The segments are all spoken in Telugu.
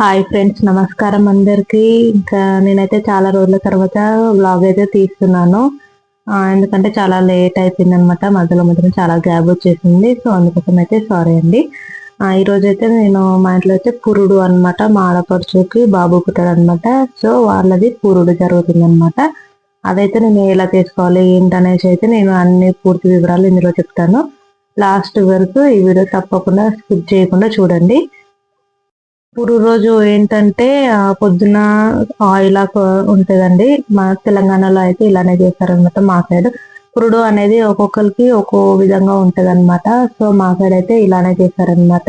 హాయ్ ఫ్రెండ్స్ నమస్కారం అందరికి. ఇంకా నేనైతే చాలా రోజుల తర్వాత వ్లాగ్ అయితే తీస్తున్నాను. ఎందుకంటే చాలా లేట్ అయిపోయింది అనమాట మధ్యలో మధ్యలో చాలా గ్యాప్ వచ్చేసింది. సో అందుకోసం అయితే సారీ అండి. ఈరోజు ఈ రోజు అయితే నేను మా ఇంట్లో అయితే పురుడు అన్నమాట. మా ఆడపడుచుకి బాబు పుట్టాడు అనమాట సో వాళ్ళది పురుడు జరుగుతుంది అనమాట అదైతే నేను ఎలా చేసుకోవాలి ఏంటనేసి అయితే నేను అన్ని పూర్తి వివరాలు ఇందులో చెప్తాను. లాస్ట్ వరకు ఈ వీడియో తప్పకుండా స్కిప్ చేయకుండా చూడండి. ఇప్పుడు రోజు ఏంటంటే పొద్దున ఆయిల్ ఉంటుందండి. మా తెలంగాణలో అయితే ఇలానే చేస్తారనమాట మా సైడ్. పురుడు అనేది ఒక్కొక్కరికి ఒక్కో విధంగా ఉంటుంది అనమాట సో మా సైడ్ అయితే ఇలానే చేస్తారనమాట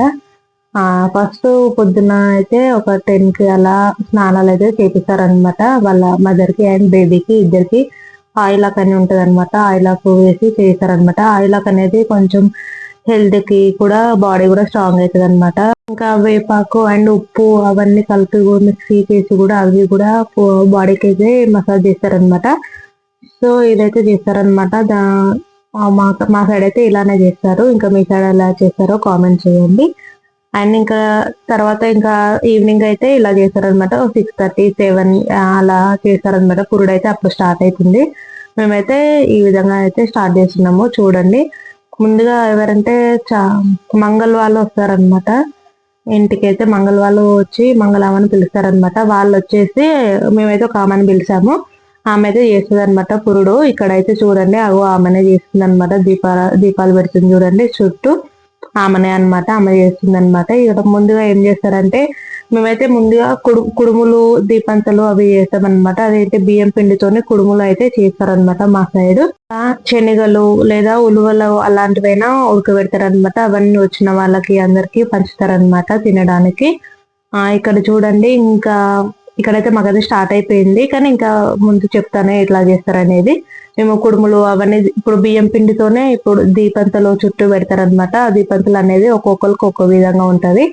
ఫస్ట్ పొద్దున అయితే ఒక టెన్కి అలా స్నానాలు అయితే చేపిస్తారనమాట వాళ్ళ మదర్కి అండ్ బేబీకి ఇద్దరికి. ఆయిలాక్ అని ఉంటుంది అనమాట ఆయిలాక్ వేసి చేస్తారనమాట ఆయిలాక్ అనేది కొంచెం హెల్త్కి కూడా బాడీ కూడా స్ట్రాంగ్ అవుతుంది అనమాట ఇంకా వేపాకు అండ్ ఉప్పు అవన్నీ కలిపి మిక్సీ చేసి కూడా అవి కూడా బాడీకి అయితే మసాజ్ చేస్తారనమాట సో ఇదైతే చేస్తారనమాట దా మా మా సైడ్ అయితే ఇలానే చేస్తారు. ఇంకా మీ సైడ్ ఎలా చేస్తారో కామెంట్ చేయండి. అండ్ ఇంకా తర్వాత ఇంకా ఈవినింగ్ అయితే ఇలా చేస్తారనమాట సిక్స్ థర్టీ సెవెన్ అలా చేస్తారనమాట పురుడు అయితే అప్పుడు స్టార్ట్ అవుతుంది మేమైతే ఈ విధంగా అయితే స్టార్ట్ చేస్తున్నాము. చూడండి. ముందుగా ఎవరంటే చా మంగళ వాళ్ళు వస్తారనమాట ఇంటికి అయితే మంగళ వాళ్ళు వచ్చి మంగళామని పిలుస్తారనమాట వాళ్ళు వచ్చేసి మేమైతే ఒక ఆమెను పిలిచాము. ఆమె అయితే చేస్తుంది అనమాట పురుడు. ఇక్కడైతే చూడండి అగో ఆమెనే చేస్తుంది అనమాట దీపాల దీపాలు పెడుతుంది చూడండి చుట్టూ ఆమెనే అన్నమాట ఆమె చేస్తుంది అనమాట ఇక్కడ ముందుగా ఏం చేస్తారంటే మేమైతే ముందుగా కుడు కుడుములు దీపంతలు అవి చేస్తామన్నమాట అదైతే బియ్యం పిండితోనే కుడుములు అయితే చేస్తారనమాట మా సైడ్. శనగలు లేదా ఉలువలు అలాంటివైనా ఉడకబెడతారనమాట అవన్నీ వచ్చిన వాళ్ళకి అందరికి పంచుతారనమాట తినడానికి. ఇక్కడ చూడండి ఇంకా ఇక్కడైతే మాకైతే స్టార్ట్ అయిపోయింది. కానీ ఇంకా ముందు చెప్తానే ఎట్లా చేస్తారనేది. మేము కుడుములు అవన్నీ ఇప్పుడు బియ్యం పిండితోనే ఇప్పుడు దీపంతలు చుట్టూ పెడతారనమాట ఆ దీపంతలు అనేది ఒక్కొక్కరికి ఒక్కో విధంగా ఉంటుంది.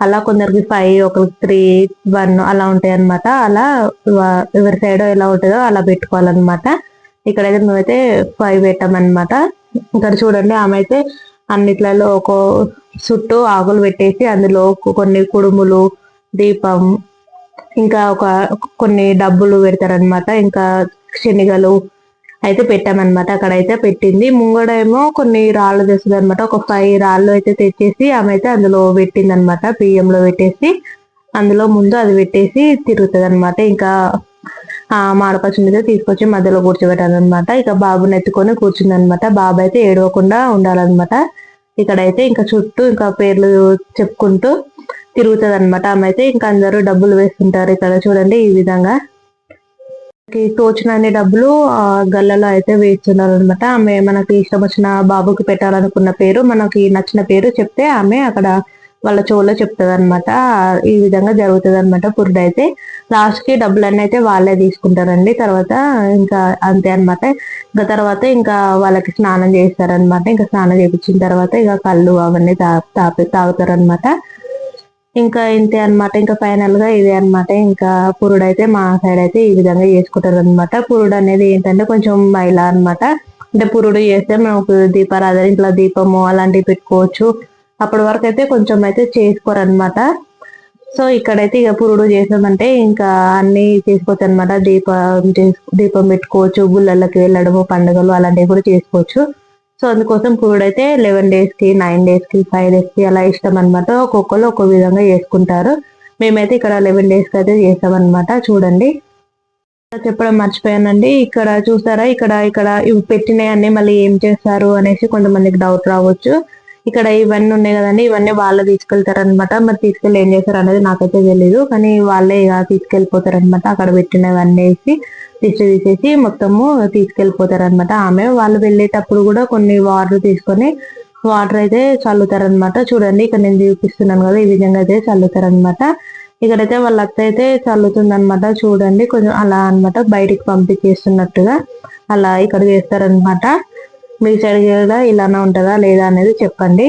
అలా కొందరికి ఫైవ్ ఒకరికి త్రీ వన్ అలా ఉంటాయి అనమాట అలా ఎవరి సైడ్ ఎలా ఉంటుందో అలా పెట్టుకోవాలన్నమాట. ఇక్కడైతే మేమైతే ఫైవ్ పెట్టామన్నమాట. ఇక్కడ చూడండి ఆమె అయితే అన్నిట్లలో ఒక చుట్టూ ఆకులు పెట్టేసి అందులో కొన్ని కుడుములు దీపం ఇంకా ఒక కొన్ని డబ్బులు పెడతారనమాట ఇంకా శనిగలు అయితే పెట్టామన్నమాట. అక్కడైతే పెట్టింది. ముంగడేమో కొన్ని రాళ్ళు తెస్తుంది అనమాట ఒక ఫైవ్ రాళ్ళు అయితే తెచ్చేసి ఆమె అయితే అందులో పెట్టింది అనమాట బియ్యంలో పెట్టేసి అందులో ముందు అది పెట్టేసి తిరుగుతుంది అనమాట ఇంకా ఆ మాడపచ్చి మీద తీసుకొచ్చి మధ్యలో కూర్చోబెట్టాలన్నమాట. ఇక బాబుని ఎత్తుకొని కూర్చుంది అనమాట బాబు అయితే ఏడవకుండా ఉండాలన్నమాట. ఇక్కడైతే ఇంకా చుట్టూ ఇంకా పేర్లు చెప్పుకుంటూ తిరుగుతుంది అనమాట ఆమె అయితే ఇంకా అందరూ డబ్బులు వేస్తుంటారు ఇక్కడ చూడండి ఈ విధంగా. మనకి తోచిన అన్ని డబ్బులు ఆ గల్లలో అయితే వేస్తున్నారు అనమాట ఆమె మనకి ఇష్టం వచ్చిన బాబుకి పెట్టాలనుకున్న పేరు మనకి నచ్చిన పేరు చెప్తే ఆమె అక్కడ వాళ్ళ చెవులో చెప్తుంది అనమాట ఈ విధంగా జరుగుతుంది అనమాట పురుడు అయితే. లాస్ట్కి డబ్బులన్నీ అయితే వాళ్ళే తీసుకుంటారండి. తర్వాత ఇంకా అంతే అన్నమాట. ఇంకా తర్వాత ఇంకా వాళ్ళకి స్నానం చేస్తారనమాట ఇంకా స్నానం చేయించిన తర్వాత ఇక కళ్ళు అవన్నీ తా తాపి తాగుతారనమాట ఇంకా ఇంతే అన్నమాట. ఇంకా ఫైనల్గా ఇదే అన్నమాట. ఇంకా పురుడు అయితే మా సైడ్ అయితే ఈ విధంగా చేసుకుంటారు అనమాట పురుడు అనేది ఏంటంటే కొంచెం మైలా అన్నమాట. అంటే పురుడు చేస్తే మనకు దీపారాధన ఇంట్లో దీపము అలాంటివి పెట్టుకోవచ్చు. అప్పటి వరకు అయితే కొంచెం అయితే చేసుకోరు అనమాట సో ఇక్కడైతే ఇక పురుడు చేసామంటే ఇంకా అన్ని చేసుకోవచ్చు అనమాట దీపం చేసు- దీపం పెట్టుకోవచ్చు గుళ్ళకి వెళ్ళడము పండుగలు అలాంటివి కూడా చేసుకోవచ్చు. సో అందుకోసం పురుడు అయితే లెవెన్ డేస్కి నైన్ డేస్కి ఫైవ్ డేస్కి అలా ఇష్టం అనమాట ఒక్కొక్కరు ఒక్కో విధంగా చేసుకుంటారు. మేమైతే ఇక్కడ లెవెన్ డేస్కి అయితే చేసామన్నమాట చూడండి. చెప్పడం మర్చిపోయానండి. ఇక్కడ చూసారా? ఇక్కడ ఇక్కడ ఇవి పెట్టినవన్నీ మళ్ళీ ఏం చేస్తారు అనేసి కొంతమందికి డౌట్ రావచ్చు. ఇక్కడ ఇవన్నీ ఉన్నాయి కదండి ఇవన్నీ వాళ్ళు తీసుకెళ్తారు అనమాట మరి తీసుకెళ్ళి ఏం చేస్తారు అనేది నాకైతే తెలియదు కానీ వాళ్ళే ఇక తీసుకెళ్ళిపోతారు అనమాట అక్కడ పెట్టినవన్నీ వేసి దిష్టి తీసేసి మొత్తము తీసుకెళ్ళిపోతారు అనమాట ఆమె. వాళ్ళు వెళ్ళేటప్పుడు కూడా కొన్ని వాటర్ తీసుకొని వాటర్ అయితే చల్లుతారనమాట చూడండి ఇక్కడ నేను చూపిస్తున్నాను కదా ఈ విధంగా అయితే చల్లుతారనమాట ఇక్కడైతే వాళ్ళ అత్త అయితే చల్లుతుంది అనమాట చూడండి కొంచెం అలా అన్నమాట బయటికి పంపించేస్తున్నట్టుగా అలా ఇక్కడ చేస్తారనమాట మీ సైడ్ కూడా ఇలానే ఉంటుందా? లేదా అనేది చెప్పండి.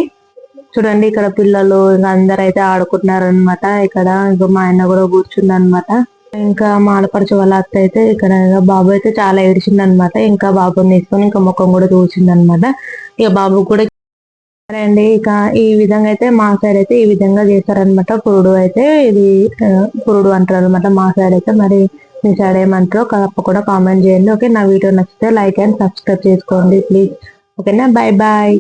చూడండి ఇక్కడ పిల్లలు ఇంకా అందరు అయితే ఆడుకుంటున్నారు అనమాట ఇక్కడ ఇంకా మా ఆయన కూడా కూర్చుంది అనమాట ఇంకా మా ఆడపడుచు వాళ్ళ అత్త అయితే ఇక్కడ బాబు అయితే చాలా ఏడిచింది అనమాట ఇంకా బాబుని తీసుకొని ఇంకా ముఖం కూడా చూసింది అనమాట ఇక బాబు కూడా సరే అండి ఇక ఈ విధంగా అయితే మా సైడ్ అయితే ఈ విధంగా చేస్తారనమాట పురుడు అయితే ఇది పురుడు అంటారు అనమాట మా సైడ్ అయితే. మరి మీ సైడ్ ఏమంటారో తప్పకుండా కామెంట్ చేయండి. ఓకే నా వీడియో నచ్చితే లైక్ అండ్ సబ్స్క్రైబ్ చేసుకోండి ప్లీజ్ ఓకేనా బాయ్ బాయ్